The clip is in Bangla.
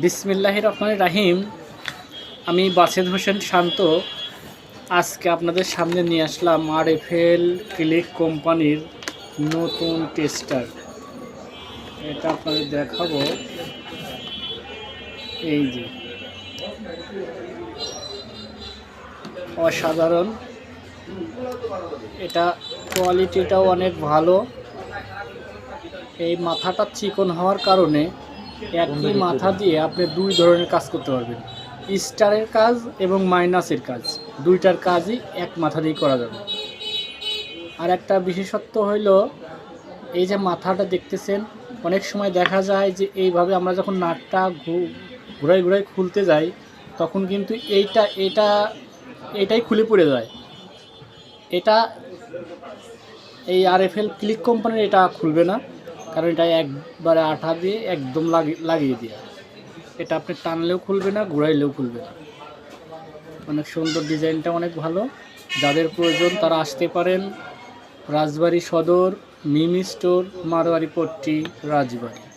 বিসমিল্লাহ রহমান রাহিম আমি বাসেদ হোসেন শান্ত। আজকে আপনাদের সামনে নিয়ে আসলাম আর এফ এল ক্লিক কোম্পানির নতুন টেস্টার। এটা আপনাদের দেখাবো। এই যে। অসাধারণ। এটা কোয়ালিটিটাও অনেক ভালো। এই মাথাটা চিকন হওয়ার কারণে একই মাথা দিয়ে আপনি দুই ধরনের কাজ করতে পারবেন। স্টারের কাজ এবং মাইনাসের কাজ। দুইটার কাজই এক মাথা দিয়ে করা যাবে। আর একটা বিশেষত্ব হইল, এই যে মাথাটা দেখতেছেন, অনেক সময় দেখা যায় যে এইভাবে আমরা যখন নাটটা ঘু- ঘুরাই ঘুরাই খুলতে যাই, তখন কিন্তু এইটা এটা এটাই খুলে পড়ে যায়। এটা এই আর এফ এল ক্লিক কোম্পানির এটা খুলবে না। কারণ এটা একবারে আঠা দিয়ে একদম লাগি- লাগিয়ে দেওয়া এটা আপনি টানলেও খুলবে না, ঘুরাইলেও খুলবে না। অনেক সুন্দর ডিজাইনটা অনেক ভালো। যাদের প্রয়োজন তারা আসতে পারেন। রাজবাড়ি সদর, মিমি স্টোর, মারোয়ারি পট্টি, রাজবাড়ি।